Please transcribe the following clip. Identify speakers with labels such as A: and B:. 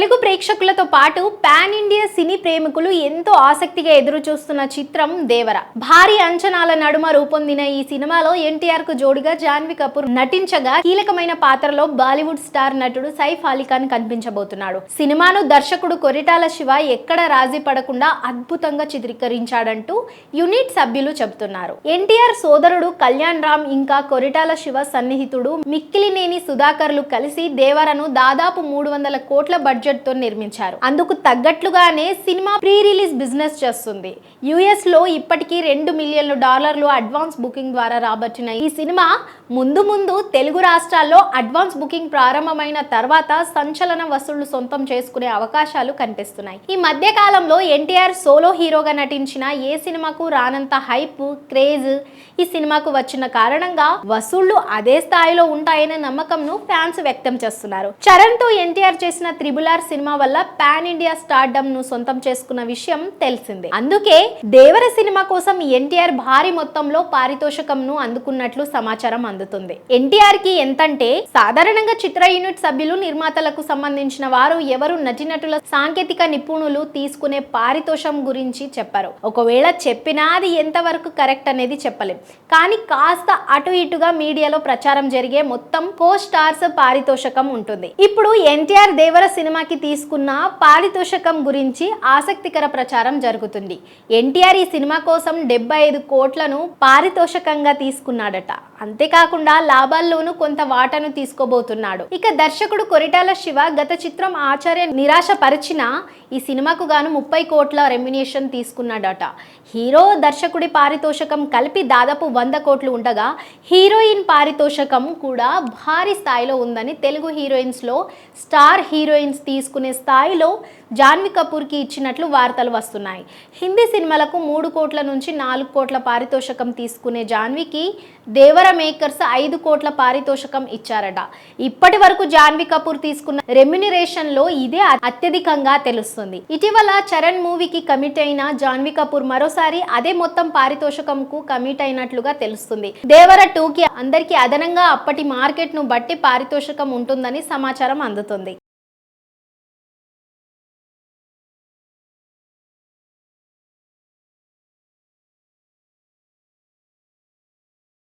A: తెలుగు ప్రేక్షకులతో పాటు pan India సినీ ప్రేమికులు ఎంతో ఆసక్తిగా ఎదురు చూస్తున్న చిత్రం దేవర. భారీ అంచనాల నడుమ రూపొందిన ఈ సినిమాలో ఎన్టీఆర్కు జోడిగా జాన్వీ కపూర్ నటించగా కీలకమైన పాత్రలో బాలీవుడ్ స్టార్ నటుడు సైఫ్ అలీఖాన్ కనిపించబోతున్నాడు. సినిమాను దర్శకుడు కొరిటాల శివ ఎక్కడ రాజీ పడకుండా అద్భుతంగా చిత్రీకరించాడంటూ యూనిట్ సభ్యులు చెబుతున్నారు. ఎన్టీఆర్ సోదరుడు కళ్యాణ్ రామ్ ఇంకా కొరిటాల శివ సన్నిహితుడు మిక్కిలినేని సుధాకర్లు కలిసి దేవరను దాదాపు మూడు వందల కోట్ల బడ్జెట్తో నిర్మించారు. అందుకు తగ్గట్లుగానే సినిమా ప్రీ రిలీజ్ బిజినెస్ చేస్తుంది. యుఎస్లో ఇప్పటికీ రెండు మిలియన్ల డాలర్లు అడ్వాన్స్ బుకింగ్ ద్వారా రాబట్టిన ఈ సినిమా ముందు ముందు తెలుగు రాష్ట్రాల్లో అడ్వాన్స్ బుకింగ్ ప్రారంభమైన తర్వాత సంచలన వసూళ్ళు సొంతం చేసుకునే అవకాశాలు కనిపిస్తున్నాయి. ఈ మధ్య కాలంలో ఎన్టీఆర్ సోలో హీరోగా నటించిన ఏ సినిమాకు రానంత హైప్ క్రేజ్ ఈ సినిమాకు వచ్చిన కారణంగా వసూళ్ళు అదే స్థాయిలో ఉంటాయనే నమ్మకంను ఫ్యాన్స్ వ్యక్తం చేస్తున్నారు. చరణ్తో ఎన్టీఆర్ చేసిన త్రిబుల్ ఆర్ సినిమా వల్ల పాన్ ఇండియా స్టార్డమ్ను సొంతం చేసుకున్న విషయం తెలిసిందే. అందుకే దేవర సినిమా కోసం ఎన్టీఆర్ భారీ మొత్తంలో పారితోషికం ను అందుకున్నట్లు సమాచారం అంది అందుతుంది. ఎన్టీఆర్కి ఎంతంటే సాధారణంగా చిత్ర యూనిట్ సభ్యులు నిర్మాతలకు సంబంధించిన వారు ఎవరు నటినటుల సాంకేతిక నిపుణులు తీసుకునే పారితోషం గురించి చెప్పారు. ఒకవేళ చెప్పినా అది ఎంతవరకు కరెక్ట్ అనేది చెప్పలేం. కానీ కాస్త అటు ఇటుగా మీడియాలో ప్రచారం జరిగే మొత్తం కో స్టార్స్ పారితోషకం ఉంటుంది. ఇప్పుడు ఎన్టీఆర్ దేవర సినిమాకి తీసుకున్న పారితోషకం గురించి ఆసక్తికర ప్రచారం జరుగుతుంది. ఎన్టీఆర్ ఈ సినిమా కోసం డెబ్బై ఐదు కోట్లను పారితోషకంగా తీసుకున్నాడట. అంతేకాకుండా లాభాల్లోనూ కొంత వాటను తీసుకోబోతున్నాడు. ఇక దర్శకుడు కొరిటాల శివ గత చిత్రం ఆచార్య నిరాశపరిచిన ఈ సినిమాకు గాను ముప్పై కోట్ల రెమ్యునేషన్ తీసుకున్నాడట. హీరో దర్శకుడి పారితోషకం కలిపి దాదాపు వంద కోట్లు ఉండగా హీరోయిన్ పారితోషకం కూడా భారీ స్థాయిలో ఉందని తెలుగు హీరోయిన్స్లో స్టార్ హీరోయిన్స్ తీసుకునే స్థాయిలో జాన్వీ కపూర్కి ఇచ్చినట్లు వార్తలు వస్తున్నాయి. హిందీ సినిమాలకు మూడు కోట్ల నుంచి నాలుగు కోట్ల పారితోషకం తీసుకునే జాన్వీకి దేవర మేకర్స్ ఐదు కోట్ల పారితోషకం ఇచ్చారట. ఇప్పటి వరకు జాన్వీ కపూర్ తీసుకున్న రెమ్యునరేషన్లో ఇదే అత్యధికంగా తెలుస్తుంది ఇటీవల చరణ్ మూవీకి కమిట్ అయిన జాన్వీ కపూర్ మరోసారి అదే మొత్తం పారితోషకం కు కమిట్ అయినట్లుగా తెలుస్తుంది. దేవర టూకి అందరికీ అందరికి అదనంగా అప్పటి మార్కెట్ను బట్టి పారితోషకం ఉంటుందని సమాచారం అందుతుంది.